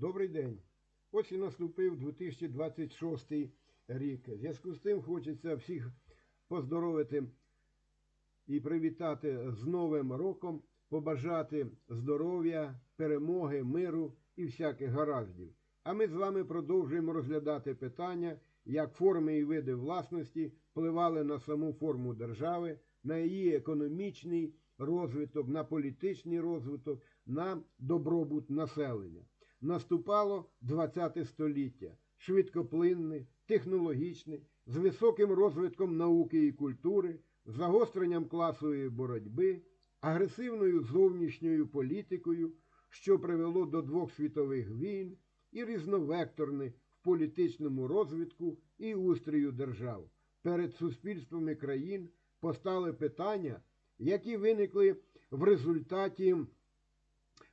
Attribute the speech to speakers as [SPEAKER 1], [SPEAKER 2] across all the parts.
[SPEAKER 1] Добрий день. Ось і наступив 2026 рік. В зв'язку з тим хочеться всіх поздоровити і привітати з Новим роком, побажати здоров'я, перемоги, миру і всяких гараздів. А ми з вами продовжуємо розглядати питання, як форми і види власності впливали на саму форму держави, на її економічний розвиток, на політичний розвиток, на добробут населення. Наступало ХХ століття, швидкоплинне, технологічне, з високим розвитком науки і культури, загостренням класової боротьби, агресивною зовнішньою політикою, що привело до двох світових війн, і різновекторне в політичному розвитку і устрою держав. Перед суспільствами країн постали питання, які виникли в результаті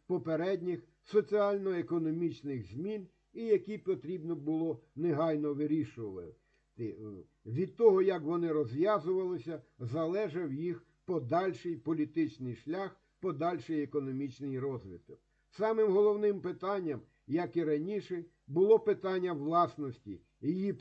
[SPEAKER 1] попередніх соціально-економічних змін і які потрібно було негайно вирішувати. Е, Від того, як вони розв'язувалися, залежав їх подальший політичний шлях, подальший економічний розвиток. Самим головним питанням, як і раніше, було питання власності, її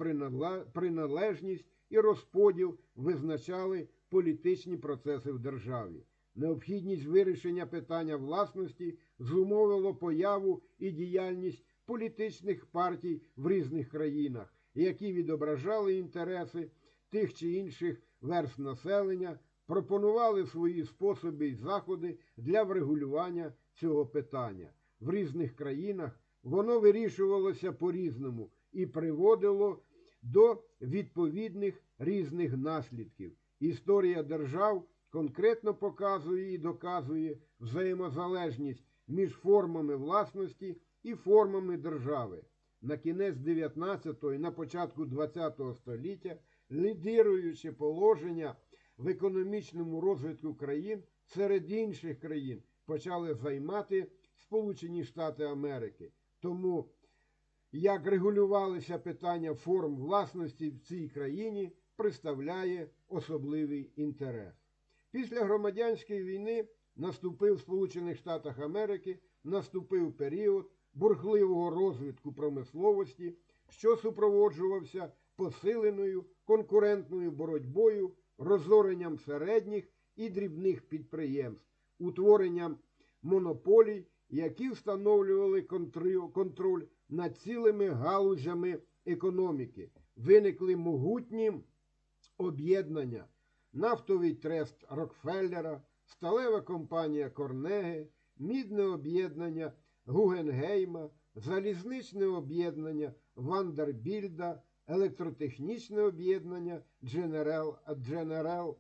[SPEAKER 1] приналежність і розподіл визначали політичні процеси в державі. Необхідність вирішення питання власності зумовило появу і діяльність політичних партій в різних країнах, які відображали інтереси тих чи інших верств населення, пропонували свої способи і заходи для врегулювання цього питання. В різних країнах воно вирішувалося по-різному і приводило до відповідних різних наслідків. Історія держав конкретно показує і доказує взаємозалежність між формами власності і формами держави. На кінець 19 і на початку 20 століття лідируюче положення в економічному розвитку країн серед інших країн почали займати Сполучені Штати Америки. Тому як регулювалися питання форм власності в цій країні, представляє особливий інтерес. Після громадянської війни наступив в Сполучених Штатах Америки, наступив період бурхливого розвитку промисловості, що супроводжувався посиленою конкурентною боротьбою, розоренням середніх і дрібних підприємств, утворенням монополій, які встановлювали контроль над цілими галузями економіки, виникли могутні об'єднання, нафтовий трест Рокфеллера, сталева компанія Корнеги, мідне об'єднання Гугенгейма, залізничне об'єднання Вандербільда, електротехнічне об'єднання General, General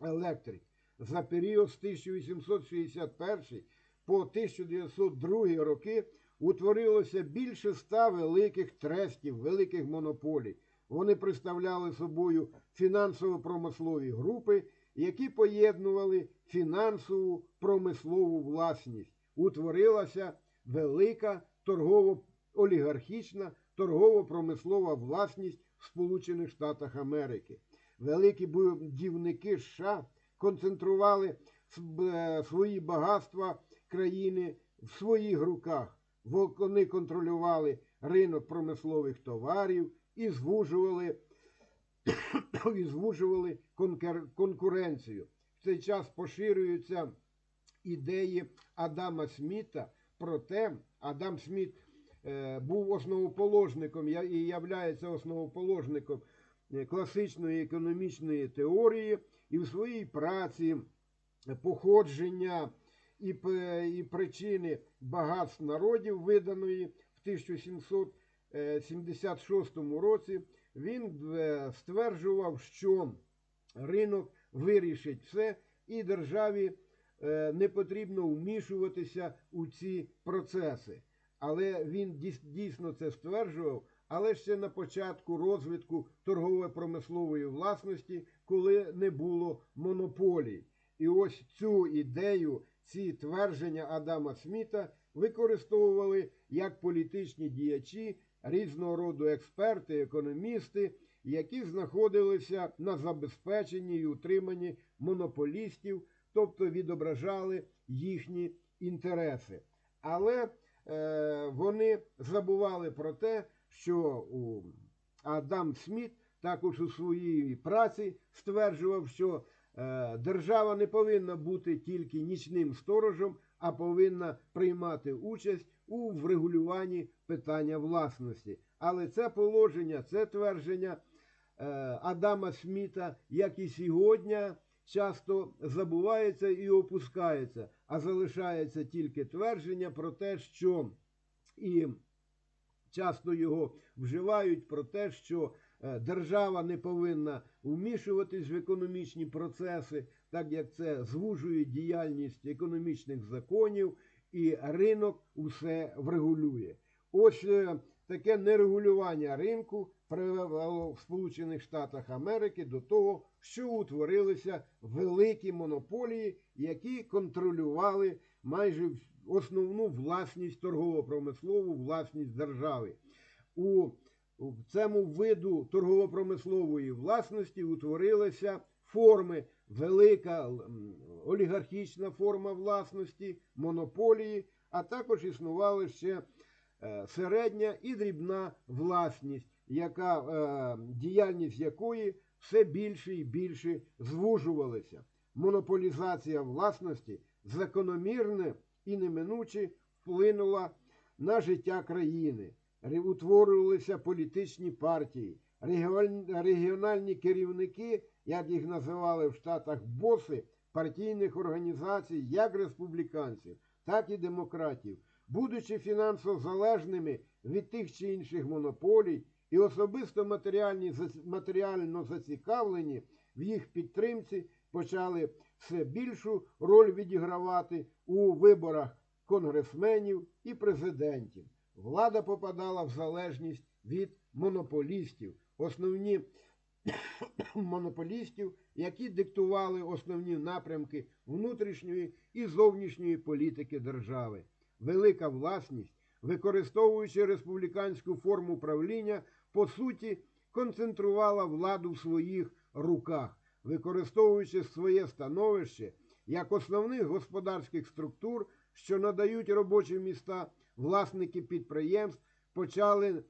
[SPEAKER 1] Electric. За період з 1861 по 1902 роки утворилося більше ста великих трестів, великих монополій. Вони представляли собою фінансово-промислові групи, які поєднували фінансову промислову власність. Утворилася велика торгово-олігархічна торгово-промислова власність в Сполучених Штатах Америки. Великі будівники США концентрували е, свої багатства країни в своїх руках. Вони контролювали ринок промислових товарів і звужували і звужували конкуренцію. В цей час поширюються ідеї Адама Сміта про те, Адам Сміт е, був основоположником і являється основоположником е, класичної економічної теорії, і в своїй праці походження і, причини багатств народів, виданої 1776 році, він е, стверджував, що ринок вирішить все, і державі е, не потрібно вмішуватися у ці процеси. Але він дійсно це стверджував, але ще на початку розвитку торгово-промислової власності, коли не було монополій. І ось цю ідею, ці твердження Адама Сміта використовували як політичні діячі, різного роду експерти, економісти, які знаходилися на забезпеченні і утриманні монополістів, тобто відображали їхні інтереси. Але е, вони забували про те, що Адам Сміт також у своїй праці стверджував, що е, держава не повинна бути тільки нічним сторожем, а повинна приймати участь у врегулюванні питання власності. Але це положення, це твердження е, Адама Сміта, як і сьогодні, часто забувається і опускається, а залишається тільки твердження про те, що і часто його вживають про те, що е, держава не повинна вмішуватись в економічні процеси, так як це звужує діяльність економічних законів, і ринок усе врегулює. Ось е, таке нерегулювання ринку привело в Сполучених Штатах Америки до того, що утворилися великі монополії, які контролювали майже основну власність торгово-промислову власність держави. У цьому виду торгово-промислової власності утворилися форми велика олігархічна форма власності, монополії, а також існувала ще е, середня і дрібна власність, яка, е, діяльність якої все більше і більше звужувалася. Монополізація власності закономірне і неминуче вплинула на життя країни. Утворювалися політичні партії, регіональні керівники, як їх називали в Штатах боси партійних організацій, як республіканців, так і демократів, будучи фінансово залежними від тих чи інших монополій і особисто матеріально зацікавлені в їх підтримці, почали все більшу роль відігравати у виборах конгресменів і президентів. Влада попадала в залежність від монополістів, основні монополістів, які диктували основні напрямки внутрішньої і зовнішньої політики держави. Велика власність, використовуючи республіканську форму правління, по суті, концентрувала владу в своїх руках, використовуючи своє становище як основних господарських структур, що надають робочі міста, власники підприємств почали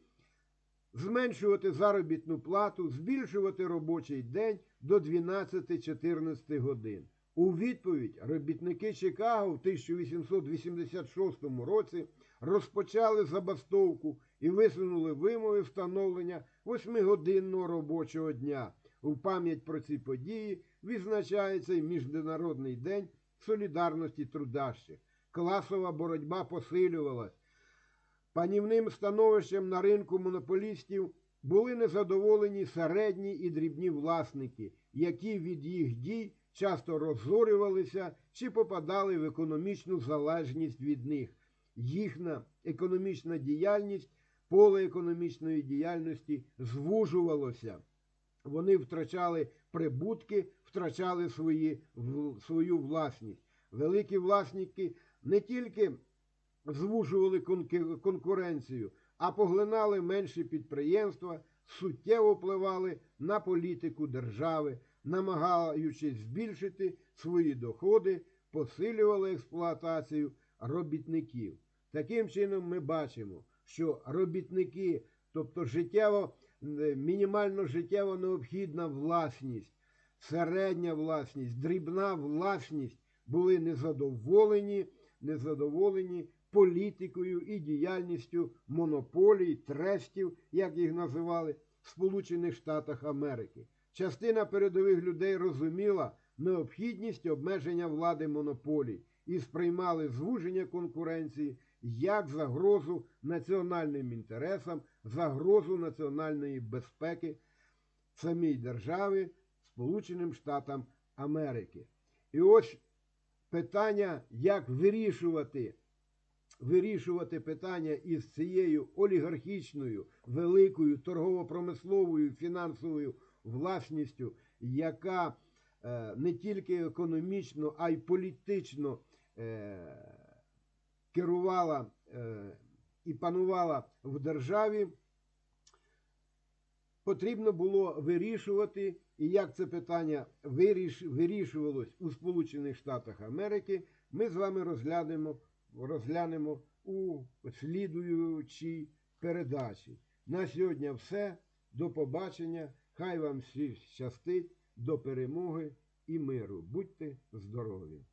[SPEAKER 1] зменшувати заробітну плату, збільшувати робочий день до 12-14 годин. У відповідь робітники Чикаго в 1886 році розпочали забастовку і висунули вимоги встановлення восьмигодинного робочого дня. У пам'ять про ці події відзначається і Міжнародний день солідарності трудащих. Класова боротьба посилювалась. Панівним становищем на ринку монополістів були незадоволені середні і дрібні власники, які від їх дій часто розорювалися чи попадали в економічну залежність від них. Їхня економічна діяльність, поле економічної діяльності звужувалося. Вони втрачали прибутки, втрачали свої, в- свою власність. Великі власники не тільки звужували конкуренцію, а поглинали менші підприємства, суттєво впливали на політику держави, намагаючись збільшити свої доходи, посилювали експлуатацію робітників. Таким чином, ми бачимо, що робітники, тобто життєво, е, мінімально життєво необхідна власність, середня власність, дрібна власність були незадоволені, незадоволені політикою і діяльністю монополій, трестів, як їх називали, в Сполучених Штатах Америки. Частина передових людей розуміла необхідність обмеження влади монополій і сприймали звуження конкуренції як загрозу національним інтересам, загрозу національної безпеки самій державі, Сполученим Штатам Америки. І ось питання, як вирішувати, вирішувати питання із цією олігархічною, великою торгово-промисловою фінансовою власністю, яка е, не тільки економічно, а й політично е, керувала е, і панувала в державі, потрібно було вирішувати, і як це питання виріш, вирішувалось у Сполучених Штатах Америки, ми з вами розглянемо, розглянемо у слідуючій передачі. На сьогодні все. До побачення. Хай вам всіх щастить, до перемоги і миру. Будьте здорові!